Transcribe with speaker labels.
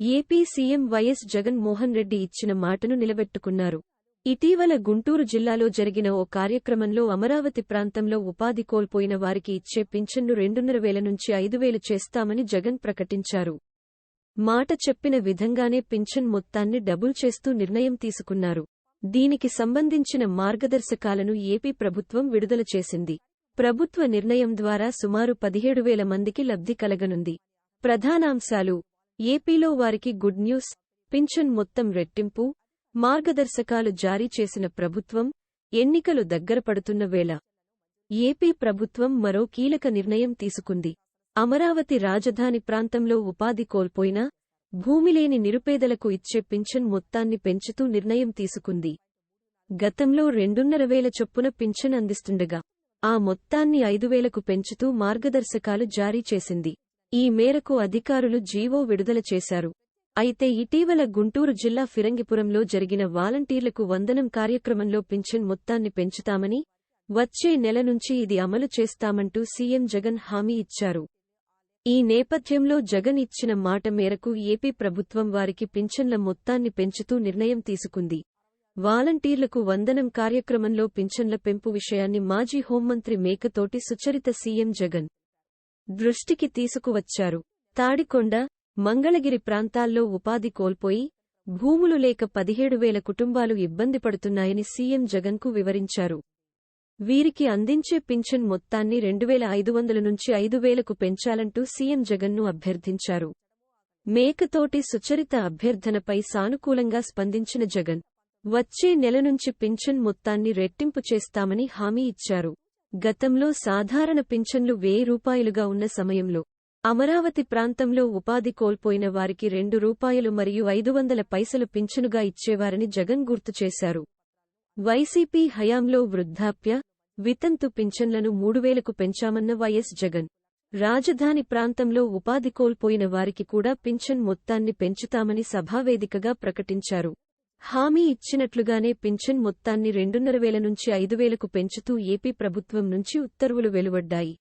Speaker 1: AP CM YS Jaganmohan Reddy ఇచ్చిన మాటను నిలబెట్టుకున్నారు. ఇటీవల గుంటూరు జిల్లాలో జరిగిన ఓ కార్యక్రమంలో అమరావతి ప్రాంతంలో ఉపాధి కోల్పోయిన వారికి ఇచ్చే పింఛన్ను రెండున్నర వేల నుంచి ఐదు వేలు చేస్తామని జగన్ ప్రకటించారు. మాట చెప్పిన విధంగానే పింఛన్ మొత్తాన్ని డబుల్ చేస్తూ నిర్ణయం తీసుకున్నారు. దీనికి సంబంధించిన మార్గదర్శకాలను ఏపీ ప్రభుత్వం విడుదల చేసింది. ప్రభుత్వ నిర్ణయం ద్వారా సుమారు పదిహేడు వేల మందికి లబ్ధి కలగనుంది. ప్రధానాంశాలు ఏపీలో వారికి గుడ్ న్యూస్ పింఛన్ మొత్తం రెట్టింపు మార్గదర్శకాలు జారీ చేసిన ప్రభుత్వం ఎన్నికలు దగ్గరపడుతున్న వేళ. ఏపీ ప్రభుత్వం మరో కీలక నిర్ణయం తీసుకుంది. అమరావతి రాజధాని ప్రాంతంలో ఉపాధి కోల్పోయినా భూమిలేని నిరుపేదలకు ఇచ్చే పింఛన్ మొత్తాన్ని పెంచుతూ నిర్ణయం తీసుకుంది. గతంలో రెండున్నర వేల చొప్పున పింఛన్ అందిస్తుండగా ఆ మొత్తాన్ని ఐదువేలకు పెంచుతూ మార్గదర్శకాలు జారీ చేసింది. ఈ మేరకు అధికారులు జీవో విడుదల చేశారు. అయితే ఇటీవల గుంటూరు జిల్లా ఫిరంగిపురంలో జరిగిన వాలంటీర్లకు వందనం కార్యక్రమంలో పింఛన్ మొత్తాన్ని పెంచుతామని వచ్చే నెల నుంచి ఇది అమలు చేస్తామంటూ సీఎం జగన్ హామీ ఇచ్చారు. ఈ నేపథ్యంలో జగన్ ఇచ్చిన మాట మేరకు ఏపీ ప్రభుత్వం వారికి పింఛన్ల మొత్తాన్ని పెంచుతూ నిర్ణయం తీసుకుంది. వాలంటీర్లకు వందనం కార్యక్రమంలో పింఛన్ల పెంపు విషయాన్ని మాజీ హోంమంత్రి మేకతోటి సుచరిత సీఎం జగన్ దృష్టికి తీసుకువచ్చారు. తాడికొండ మంగళగిరి ప్రాంతాల్లో ఉపాధి కోల్పోయి భూములు లేక పదిహేడు వేల కుటుంబాలు ఇబ్బంది పడుతున్నాయని సీఎం జగన్కు వివరించారు. వీరికి అందించే పింఛన్ మొత్తాన్ని రెండువేల ఐదు వందల నుంచి ఐదు వేలకు పెంచాలంటూ సీఎం జగన్ను అభ్యర్థించారు. మేకతోటి సుచరిత అభ్యర్థనపై సానుకూలంగా స్పందించిన జగన్ వచ్చే నెల నుంచి పింఛన్ మొత్తాన్ని రెట్టింపు చేస్తామని హామీ ఇచ్చారు. గతంలో సాధారణ పింఛన్లు వెయ్యి రూపాయలుగా ఉన్న సమయంలో అమరావతి ప్రాంతంలో ఉపాధి కోల్పోయిన వారికి రెండు రూపాయలు మరియు ఐదు వందల పైసలు పింఛనుగా ఇచ్చేవారని జగన్ గుర్తు చేశారు. వైసీపీ హయాంలో వృద్ధాప్య వితంతు పింఛన్లను మూడువేలకు పెంచామన్న వైఎస్ జగన్. రాజధాని ప్రాంతంలో ఉపాధి కోల్పోయిన వారికి కూడా పింఛన్ మొత్తాన్ని పెంచుతామని సభావేదికగా ప్రకటించారు. హామీ ఇచ్చినట్లుగానే పింఛన్ మొత్తాన్ని రెండున్నర వేల నుంచి ఐదు వేలకు పెంచుతూ ఏపీ ప్రభుత్వం నుంచి ఉత్తర్వులు వెలువడ్డాయి.